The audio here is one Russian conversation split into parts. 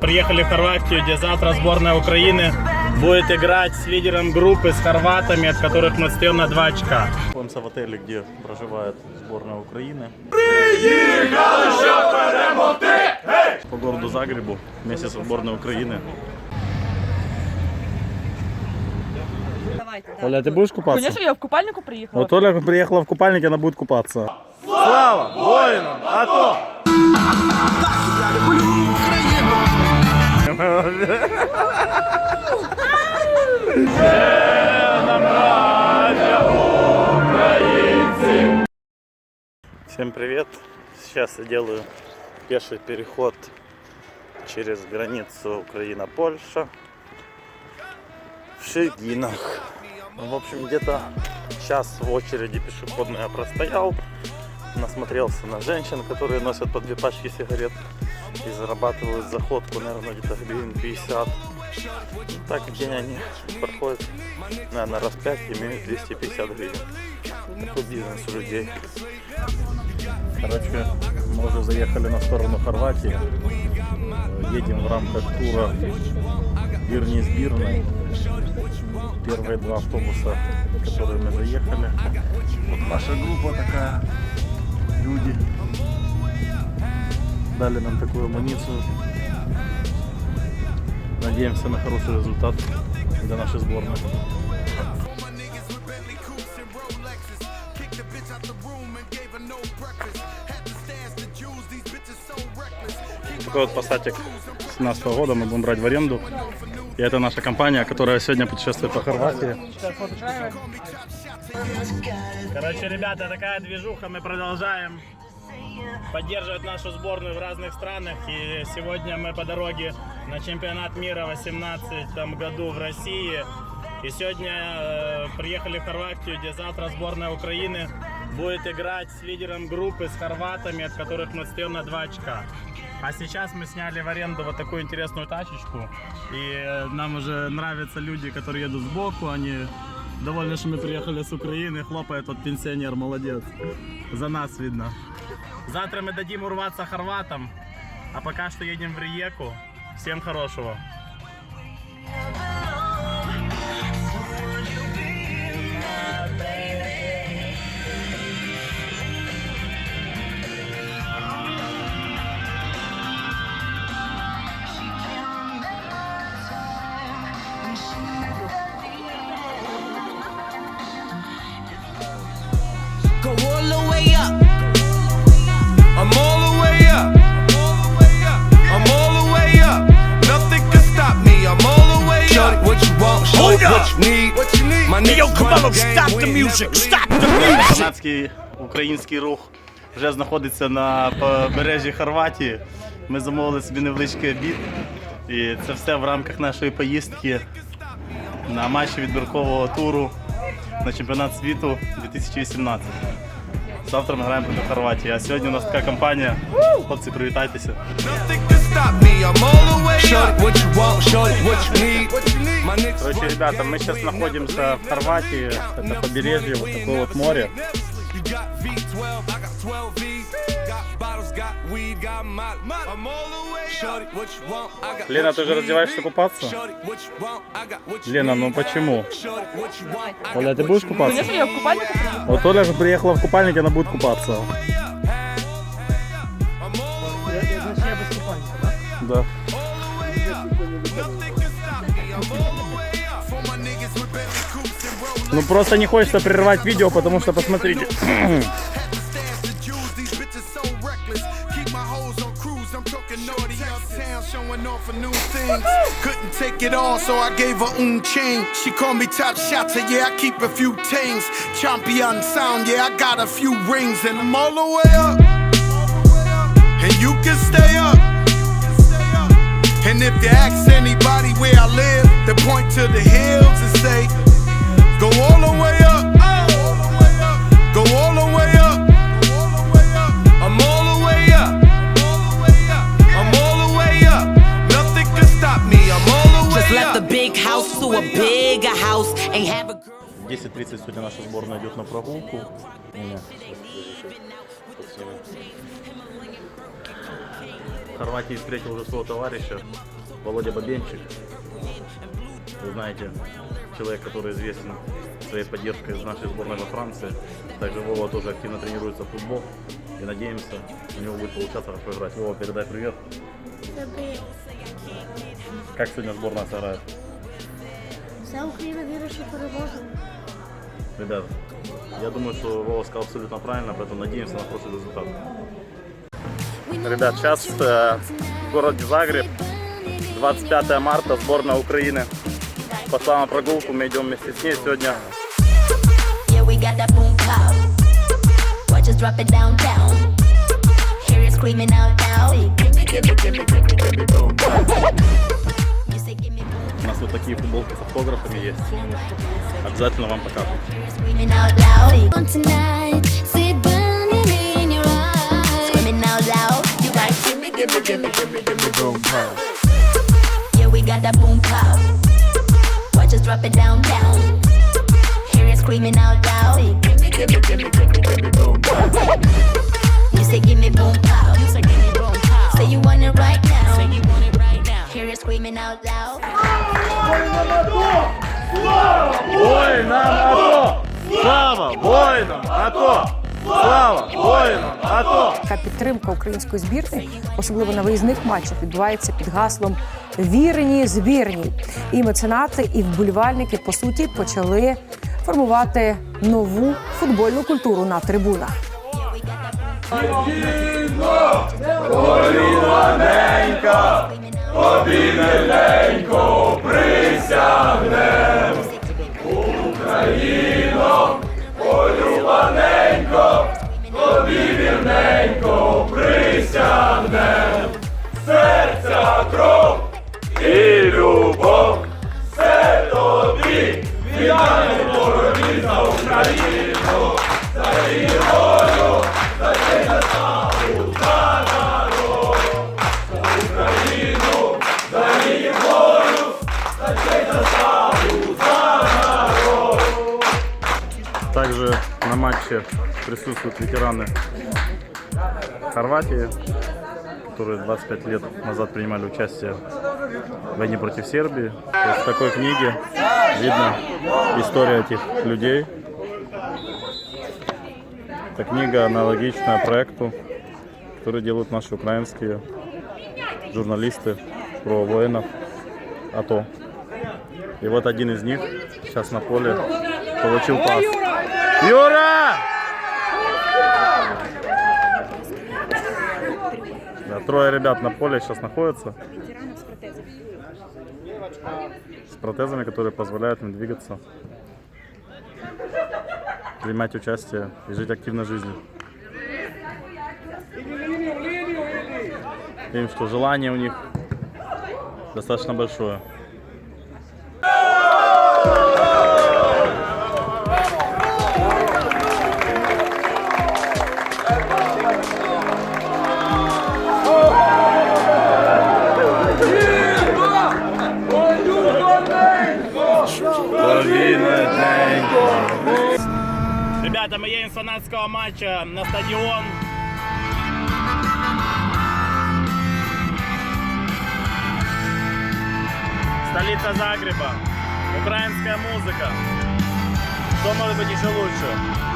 Приехали в Хорватию, где завтра сборная Украины будет играть с лидером группы, с хорватами, от которых мы отстаем на 2 очка. Находимся в отеле, где проживает сборная Украины. Приехали, По городу Загребу вместе со сборной Украины. Давайте, да. Оля, ты будешь купаться? Конечно, я в купальнику приехала. Вот Оля приехала в купальнике, она будет купаться. Слава воинам! АТО! Всем привет! Сейчас я делаю пеший переход через границу Украина-Польша в Шегинах. Ну, В общем, где-то час в очереди пешеходной я простоял, насмотрелся на женщин, которые носят по две пачки сигарет и зарабатывают заходку, наверное, где-то гривен 50. Ну, Так в день они проходят, наверное, раз 5 имеют 250 гривен. Ну, Такой бизнес у людей. Короче, мы уже заехали на сторону Хорватии. Едем в рамках тура Бирни сбирной. Первые два автобуса, в которые мы заехали. Вот наша группа такая. Люди дали нам такую амуницию. Надеемся на хороший результат для нашей сборной. Такой вот пассатик 17 года мы будем брать в аренду. И это наша компания, которая сегодня путешествует по Хорватии. Короче, ребята, такая движуха, мы продолжаем поддерживать нашу сборную в разных странах. И сегодня мы по дороге на чемпионат мира в 2018 году в России. И сегодня э, приехали в Хорватию, где завтра сборная Украины будет играть с лидером группы, с хорватами, от которых мы отстаем на 2 очка. А сейчас мы сняли в аренду вот такую интересную тачечку. И э, нам уже нравятся люди, которые едут сбоку. Они довольны, что мы приехали с Украины. Хлопает тот пенсионер, молодец. За нас видно. Завтра мы дадим урваться хорватам. А пока что едем в Риеку. Всем хорошего. Need. What you need? My niggas run the. We ain't never leave. Канадський український рух вже знаходиться на побережжі Хорватії. Ми замовили собі невеличкий обід. І це все в рамках нашої поїздки на матчі відбіркового туру на чемпіонат світу 2018. Завтра ми граємо проти Хорватії, а сьогодні у нас така компанія. Хлопці, привітайтеся. Nothing can stop me. I'm all the way up. Shorty, what you want? Shorty, what you need? My niggas Короче, ребята, мы сейчас находимся в Хорватии. Это побережье, вот такое вот море. Лена, ты же раздеваешься купаться? Лена, ну почему? Оля, ты будешь купаться? Конечно, я в купальнику приехала. Вот Оля же приехала в купальнике, она будет купаться. Да. Ну просто не хочется прерывать видео, потому что посмотрите. I'm naughty uptown, showing off new. Couldn't take it all, so I gave her un chain. She called me top shotter, yeah, I keep a few tings. Champion sound, yeah, I got a few rings, and I'm all the way up. And you can stay up. And if you ask anybody where I live, they point to the hills and say, Go all the way up. Наша сборная идет на прогулку. В Хорватии встретил уже своего товарища Володя Бабенчик. Вы знаете, человек, который известен своей поддержкой нашей сборной во Франции. Также Вова тоже активно тренируется в футбол. И надеемся, у него будет получаться хорошо играть. Вова, передай привет. Как сегодня сборная сыграет? Вся Україна вірить, що переможе. Ребят, я думаю, что Вова сказал абсолютно правильно, поэтому надеемся на хороший результат. Ребят, сейчас э, в городе Загреб, 25 марта, сборная Украины. Пошла на прогулку, мы идем вместе с ней сегодня. Yeah, нас вот такие футболки с автографами есть. Обязательно вам. Yeah, we got that boom pow. Watch us drop it down, down. Hear it screaming out loud. Give me, give me, give me, give me, give me boom pow. You say, give me boom pow. You say, give me boom pow. Say you want it right now. Say you want it. Hear screaming out loud. Воинам АТО! Слава воинам АТО! Слава воинам АТО! Така підтримка української збірної, особливо на виїзних матчах, відбувається під гаслом Вірені збірні. І меценати, і вболівальники по суті почали формувати нову футбольну культуру на трибунах тобі неленько присягнем. Україно, полюбаненько, тобі вірненько присягнем. Матче присутствуют ветераны Хорватии, которые 25 лет назад принимали участие в войне против Сербии. То есть в такой книге видно история этих людей. Эта книга аналогичная проекту, который делают наши украинские журналисты про воинов АТО. И вот один из них сейчас на поле получил пас. Юра! Да, трое ребят на поле сейчас находятся. С протезами, которые позволяют им двигаться, принимать участие и жить активной жизнью. Видим, что желание у них достаточно большое. Фанатского матча на стадион. Столица Загреба. Украинская музыка. Что может быть еще лучше?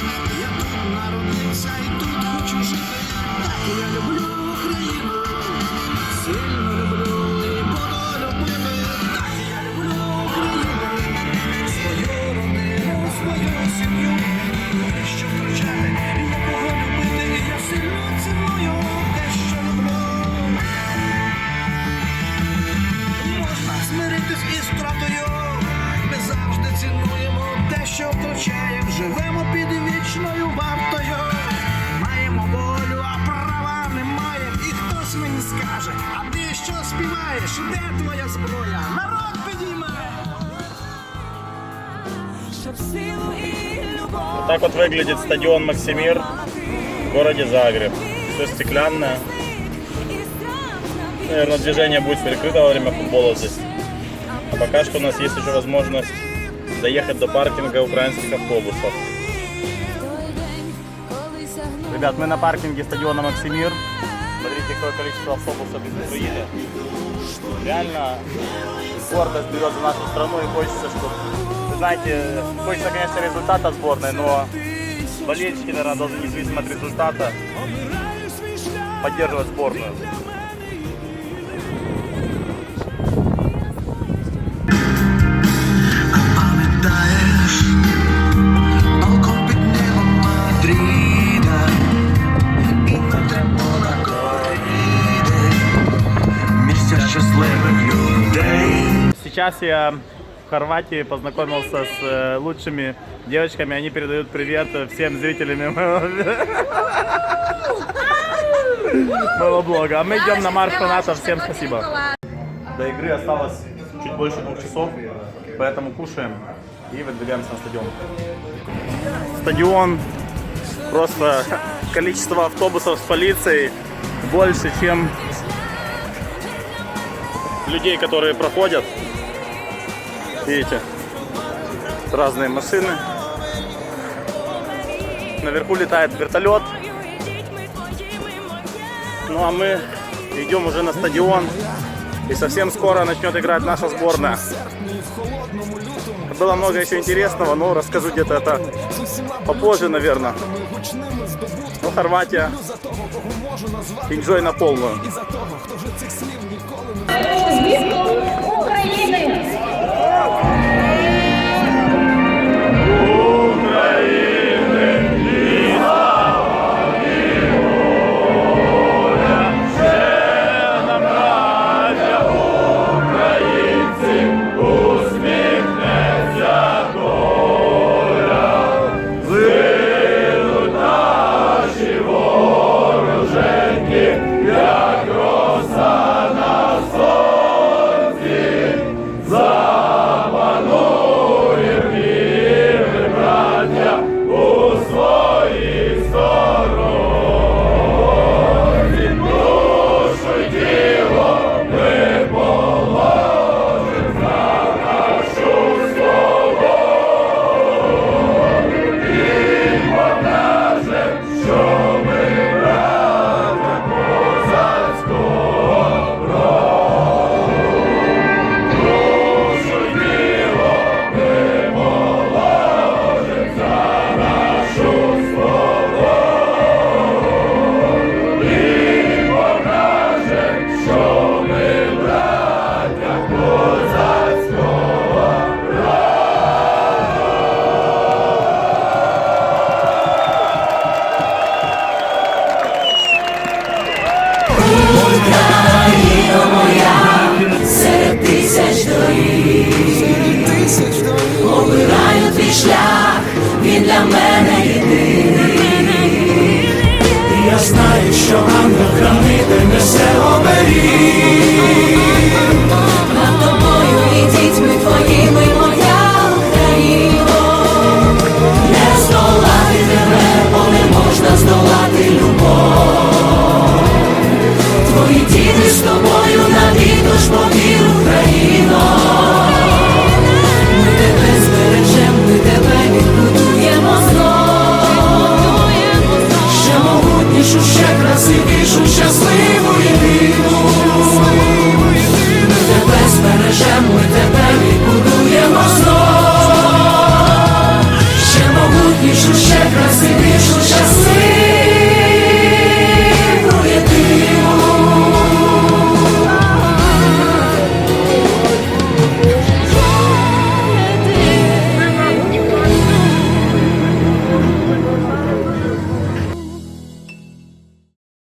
Вот так вот выглядит стадион Максимир в городе Загреб. Все стеклянное. Наверное, движение будет перекрыто во время футбола здесь. А пока что у нас есть еще возможность доехать до паркинга украинских автобусов. Ребят, мы на паркинге стадиона Максимир. Смотрите, какое количество автобусов из Украины. Реально гордость берет за нашу страну и хочется, чтобы Вы знаете, хочется, конечно, результата сборной, но болельщики, наверное, должны независимо от результата поддерживать сборную. Пам'ятаєш, балкон під небом Мадріда І на трибунах коріди Місця щасливих людей Сейчас я в Хорватии познакомился с э, лучшими девочками. Они передают привет всем зрителям моего, моего блога. А мы идем на марш фанатов. Всем спасибо. До игры осталось чуть больше двух часов, поэтому кушаем и выдвигаемся на стадион. Стадион, просто количество автобусов с полицией больше, чем людей, которые проходят. Видите, разные машины. Наверху летает вертолет. Ну а мы идем уже на стадион. И совсем скоро начнет играть наша сборная. Было много еще интересного, но расскажу где-то это попозже, наверное. Ну, Хорватия. Enjoy на полную. що ангел хранитель несе оберіг